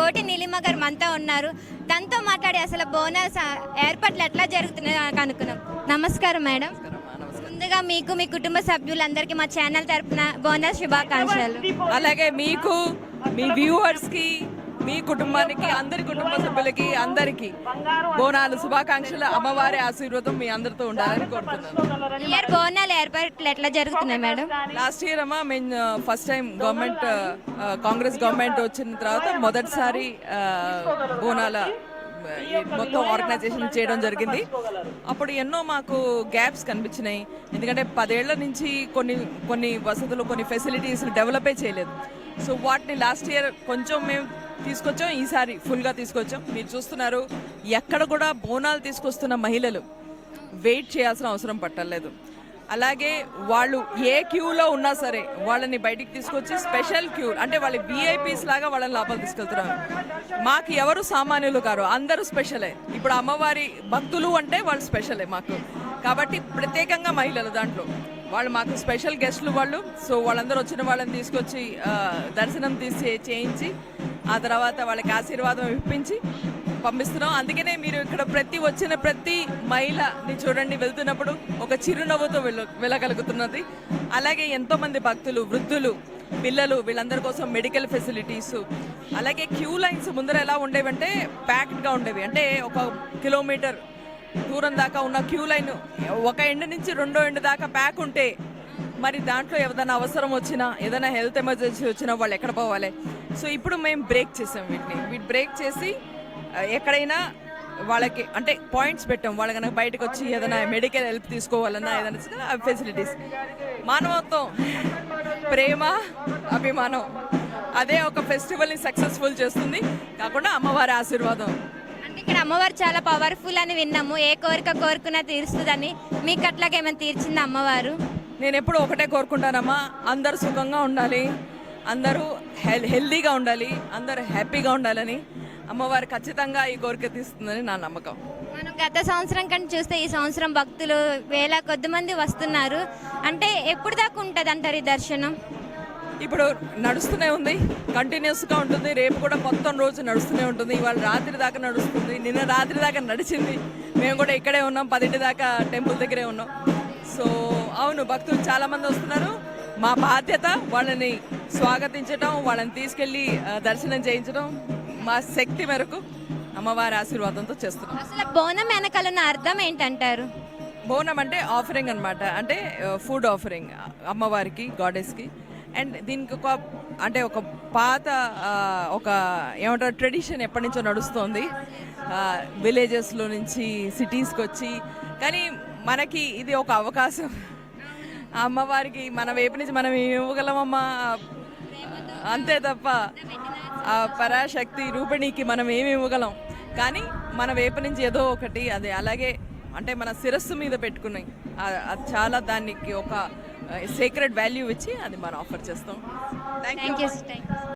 కోటి నీలిమ గారు మనతో ఉన్నారు. తనతో మాట్లాడి అసలు బోనస్ ఏర్పాట్లు ఎట్లా జరుగుతున్నాయి నాకు అనుకున్నాం. నమస్కారం మేడం. ముందుగా మీకు మీ కుటుంబ సభ్యులందరికీ మా ఛానల్ తరపున బోనస్ శుభాకాంక్షలు. అలాగే మీకు మీ వ్యూవర్స్కి మీ కుటుంబానికి అందరి కుటుంబ సభ్యులకి అందరికి బోనాలు శుభాకాంక్షలు అమ్మవారి ఆశీర్వాదం మీ అందరితో ఉండాలని కోరుతున్నాను. ఇయర్ బోనాలు ఏర్పాట్లు ఎట్లా జరుగుతున్నాయి మేడం? లాస్ట్ ఇయర్ అమ్మా మేము first time government Congress government వచ్చిన తర్వాత మొదటిసారి బోనాల మొత్తం ఆర్గనైజేషన్ చేయడం జరిగింది. అప్పుడు ఎన్నో మాకు గ్యాప్స్ కనిపించినాయి. ఎందుకంటే పదేళ్ళ నుంచి కొన్ని కొన్ని వసతులు కొన్ని ఫెసిలిటీస్ డెవలపే చేయలేదు. సో వాటిని లాస్ట్ ఇయర్ కొంచెం మేము తీసుకొచ్చాం. ఈసారి ఫుల్గా తీసుకొచ్చాం. మీరు చూస్తున్నారు ఎక్కడ కూడా బోనాలు తీసుకొస్తున్న మహిళలు వెయిట్ చేయాల్సిన అవసరం పట్టలేదు. అలాగే వాళ్ళు ఏ క్యూలో ఉన్నా సరే వాళ్ళని బయటికి తీసుకొచ్చి స్పెషల్ క్యూ అంటే వాళ్ళ విఐపీస్ లాగా వాళ్ళని లోపల తీసుకెళ్తున్నారు. మాకు ఎవరు సామాన్యులు కారు అందరూ స్పెషలే. ఇప్పుడు అమ్మవారి భక్తులు అంటే వాళ్ళు స్పెషలే మాకు. కాబట్టి ప్రత్యేకంగా మహిళలు దాంట్లో. వాళ్ళు మాకు స్పెషల్ గెస్ట్లు వాళ్ళు సో వాళ్ళందరూ వచ్చిన వాళ్ళని తీసుకొచ్చి దర్శనం తీసి చేయించి ఆ తర్వాత వాళ్ళకి ఆశీర్వాదం ఇప్పించి పంపిస్తున్నాం. అందుకనే మీరు ఇక్కడ ప్రతి వచ్చిన ప్రతి మహిళని చూడండి. వెళ్తున్నప్పుడు ఒక చిరునవ్వుతో వెళ్ళ వెళ్ళగలుగుతున్నది. అలాగే ఎంతో మంది భక్తులు వృద్ధులు పిల్లలు వీళ్ళందరి కోసం మెడికల్ ఫెసిలిటీస్ అలాగే క్యూ లైన్స్ ముందర ఎలా ఉండేవంటే ప్యాక్డ్గా ఉండేవి. అంటే ఒక కిలోమీటర్ దూరం దాకా ఉన్న క్యూ లైన్ ఒక ఎండ్ నుంచి రెండో ఎండ్ దాకా ప్యాక్ ఉంటే మరి దాంట్లో ఏదైనా అవసరం వచ్చినా ఏదైనా హెల్త్ ఎమర్జెన్సీ వచ్చినా వాళ్ళు ఎక్కడ పోవాలి? సో ఇప్పుడు మేము బ్రేక్ చేసాం వీటిని. వీటి బ్రేక్ చేసి ఎక్కడైనా వాళ్ళకి అంటే పాయింట్స్ పెట్టాం. వాళ్ళ కనుక బయటకు వచ్చి ఏదైనా మెడికల్ హెల్ప్ తీసుకోవాలన్నా ఏదైనా ఫెసిలిటీస్ మానవత్వం ప్రేమ అభిమానం అదే ఒక ఫెస్టివల్ని సక్సెస్ఫుల్ చేస్తుంది. కాకుండా అమ్మవారి ఆశీర్వాదం. అంటే ఇక్కడ అమ్మవారు చాలా పవర్ఫుల్ అని విన్నాము. ఏ కోరిక కోరుకున్నా తీరుస్తుందని మీకు అట్లాగే ఏమైనా తీర్చింది అమ్మవారు? నేను ఎప్పుడు ఒకటే కోరుకుంటానమ్మా. అందరూ సుఖంగా ఉండాలి. అందరూ హెల్ హెల్దీగా ఉండాలి. అందరూ హ్యాపీగా ఉండాలని. అమ్మవారు ఖచ్చితంగా ఈ కోరిక తీస్తుందని నా నమ్మకం. మనం గత సంవత్సరం కంటే చూస్తే ఈ సంవత్సరం భక్తులు వేల కొద్ది మంది వస్తున్నారు. అంటే ఎప్పుడు దాకా ఉంటుంది అంటారు ఈ దర్శనం? ఇప్పుడు నడుస్తూనే ఉంది. కంటిన్యూస్గా ఉంటుంది. రేపు కూడా మొత్తం రోజు నడుస్తూనే ఉంటుంది. ఇవాళ రాత్రి దాకా నడుస్తుంది. నిన్న రాత్రి దాకా నడిచింది. మేము కూడా ఇక్కడే ఉన్నాం. పదింటి దాకా టెంపుల్ దగ్గరే ఉన్నాం. సో అవును భక్తులు చాలా మంది వస్తున్నారు. మా బాధ్యత వాళ్ళని స్వాగతించడం వాళ్ళని తీసుకెళ్ళి దర్శనం చేయించడం మా శక్తి మేరకు అమ్మవారి ఆశీర్వాదంతో చేస్తున్నాం. అసలు బోనం వెనకాల ఉన్న అర్థం ఏంటంటారు? బోనం అంటే ఆఫరింగ్ అన్నమాట. అంటే ఫుడ్ ఆఫరింగ్ అమ్మవారికి గాడెస్కి అండ్ దీనికి ఒక అంటే ఒక పాత ఒక ఏమంటారు ట్రెడిషన్ ఎప్పటి నుంచో నడుస్తోంది. విలేజెస్లో నుంచి సిటీస్కి వచ్చి కానీ మనకి ఇది ఒక అవకాశం. అమ్మవారికి మన వైపు నుంచి మనం ఇవ్వగలమమ్మా? అంతే తప్ప. ఆ పరాశక్తి రూపిణికి మనం ఏమి ఇవ్వగలం? కానీ మన వైపు నుంచి ఏదో ఒకటి అది అలాగే అంటే మన శిరస్సు మీద పెట్టుకున్నాయి అది చాలా దానికి ఒక సీక్రెట్ వాల్యూ ఇచ్చి అది మనం ఆఫర్ చేస్తాం. Thank you thank you